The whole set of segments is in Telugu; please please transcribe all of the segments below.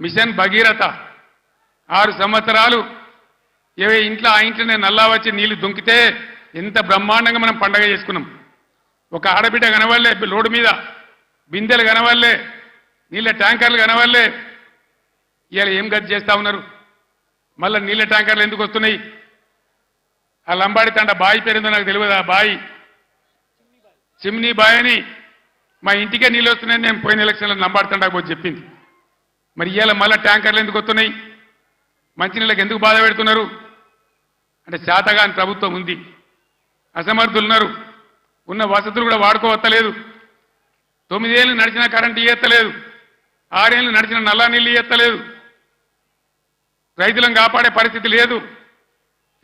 మిషన్ భగీరథ. ఆరు సంవత్సరాలు ఏవే ఇంట్లో ఆ ఇంట్లోనే నల్లా వచ్చి నీళ్ళు దుంకితే ఎంత బ్రహ్మాండంగా మనం పండగ చేసుకున్నాం. ఒక ఆడబిడ్డ కనవల్లే లోడు మీద బిందెలు కనవల్లే నీళ్ళ ట్యాంకర్లు కనవల్లే ఇవాళ ఏం గది చేస్తా ఉన్నారు? మళ్ళీ నీళ్ళ ట్యాంకర్లు ఎందుకు వస్తున్నాయి? ఆ లంబాడి తండ బాయి పేరుందో నాకు తెలియదు ఆ బాయి. చిమ్నీ బాయ్ అని మా ఇంటికే నీళ్ళు వస్తున్నాయని నేను పోయిన ఎలక్షన్లో లంబాడి తండాకు పోయి చెప్పింది. మరి ఇవాళ మళ్ళీ ట్యాంకర్లు ఎందుకు వస్తున్నాయి? మంచినీళ్ళకి ఎందుకు బాధ పెడుతున్నారు? అంటే శాతగాని ప్రభుత్వం ఉంది. అసమర్థులు ఉన్నారు. ఉన్న వసతులు కూడా వాడుకోవత్తలేదు. తొమ్మిదేళ్ళు నడిచిన కరెంటు ఇయ్యత్తలేదు. ఆరేళ్ళు నడిచిన నల్ల నీళ్ళు ఇయ్యత్తలేదు. రైతులను కాపాడే పరిస్థితి లేదు.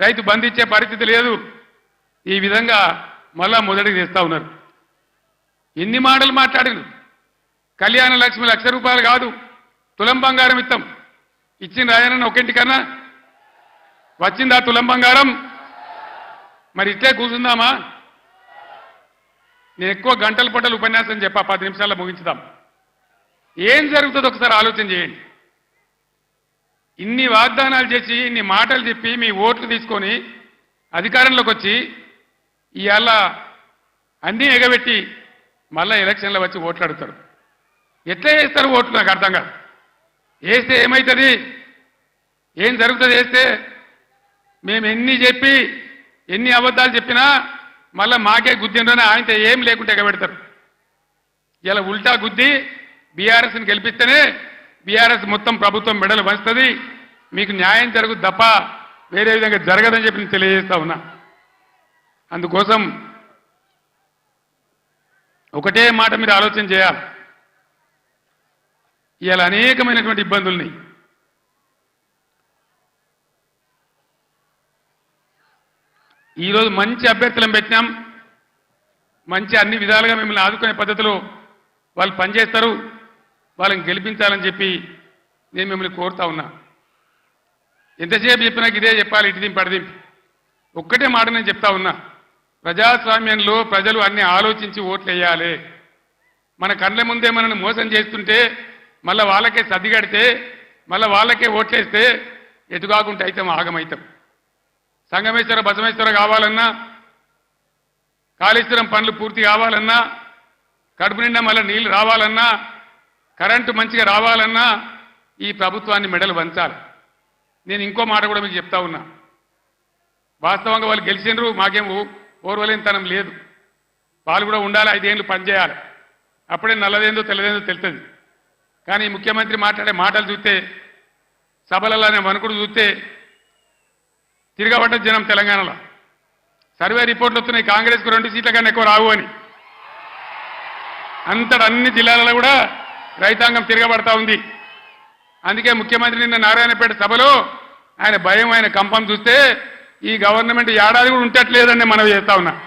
రైతు బంధించే పరిస్థితి లేదు. ఈ విధంగా మళ్ళా మొదటికి తెస్తా ఉన్నారు. ఎన్ని మాటలు మాట్లాడారు కళ్యాణ లక్ష్మి లక్ష రూపాయలు కాదు. తులం బంగారం ఇస్తాం ఇచ్చింది రాయనన్న ఒకింటికన్నా వచ్చిందా తులం బంగారం? మరి ఇట్లే కూర్చుందామా? నేను ఎక్కువ గంటల పంటలు ఉపన్యాసం చెప్పా పది నిమిషాల్లో ముగించుదాం. ఏం జరుగుతుందో ఒకసారి ఆలోచన చేయండి. ఇన్ని వాగ్దానాలు చేసి ఇన్ని మాటలు చెప్పి మీ ఓట్లు తీసుకొని అధికారంలోకి వచ్చి ఇవాళ అన్నీ ఎగబెట్టి మళ్ళా ఎలక్షన్లో వచ్చి ఓట్లు అడుగుతారు. ఎట్లా చేస్తారు ఓట్లు నాకు అర్థం కాదు. వేస్తే ఏమవుతుంది ఏం జరుగుతుంది వేస్తే? మేము ఎన్ని చెప్పి ఎన్ని అబద్ధాలు చెప్పినా మళ్ళీ మాకే గుద్దిండ్రని ఆయనతో ఏం లేకుంటే ఎగబెడతారు. ఇలా ఉల్టా గుద్ది బీఆర్ఎస్ని గెలిపిస్తేనే బీఆర్ఎస్ మొత్తం ప్రభుత్వం మెడలు వంచుతుంది. మీకు న్యాయం జరుగుద్ది తప్ప వేరే విధంగా జరగదని చెప్పి నేను తెలియజేస్తా ఉన్నా. అందుకోసం ఒకటే మాట మీరు ఆలోచన చేయాలి. ఇలా అనేకమైనటువంటి ఇబ్బందుల్ని ఈరోజు మంచి అభ్యర్థులను పెట్టినాం. మంచి అన్ని విధాలుగా మిమ్మల్ని ఆదుకునే పద్ధతిలో వాళ్ళు పనిచేస్తారు. వాళ్ళని గెలిపించాలని చెప్పి నేను మిమ్మల్ని కోరుతా ఉన్నా. ఎంతసేపు చెప్పినా ఇదే చెప్పాలి ఇటు దింపి అడిదింపి ఒక్కటే మాట నేను చెప్తా ఉన్నా. ప్రజాస్వామ్యంలో ప్రజలు అన్ని ఆలోచించి ఓట్లు వేయాలి మన కళ్ళ ముందే మనల్ని మోసం చేస్తుంటే మళ్ళీ వాళ్ళకే సర్దిగడితే మళ్ళీ వాళ్ళకే ఓట్లేస్తే ఎటుకాకుంటే అయితే ఆగమైతాం. సంగమేశ్వర బసమేశ్వర కావాలన్నా కాళేశ్వరం పనులు పూర్తి కావాలన్నా కడుపు నిండా మళ్ళీ నీళ్ళు రావాలన్నా కరెంటు మంచిగా రావాలన్నా ఈ ప్రభుత్వాన్ని మెడలు వంచాలి. నేను ఇంకో మాట కూడా మీకు చెప్తా ఉన్నా. వాస్తవంగా వాళ్ళు గెలిచినరు మాకేం ఓర్వలేనితనం లేదు. వాళ్ళు కూడా ఉండాలి ఐదేళ్ళు పనిచేయాలి. అప్పుడే నల్లదేందో తెల్లదేందో తెలుస్తుంది కానీ ముఖ్యమంత్రి మాట్లాడే మాటలు చూస్తే సభలలోనే వణుకుడు చూస్తే తిరగబడ్డ జనం తెలంగాణలో. సర్వే రిపోర్ట్లు వస్తున్నాయి కాంగ్రెస్కు రెండు సీట్ల కన్నా ఎక్కువ రావు అని. అంతట అన్ని జిల్లాలలో కూడా రైతాంగం తిరగబడతా ఉంది. అందుకే ముఖ్యమంత్రి నిన్న నారాయణపేట సభలో ఆయన భయం ఆయన కంపం చూస్తే ఈ గవర్నమెంట్ ఏడాది కూడా ఉండట్లేదని మనం చేస్తా ఉన్నా.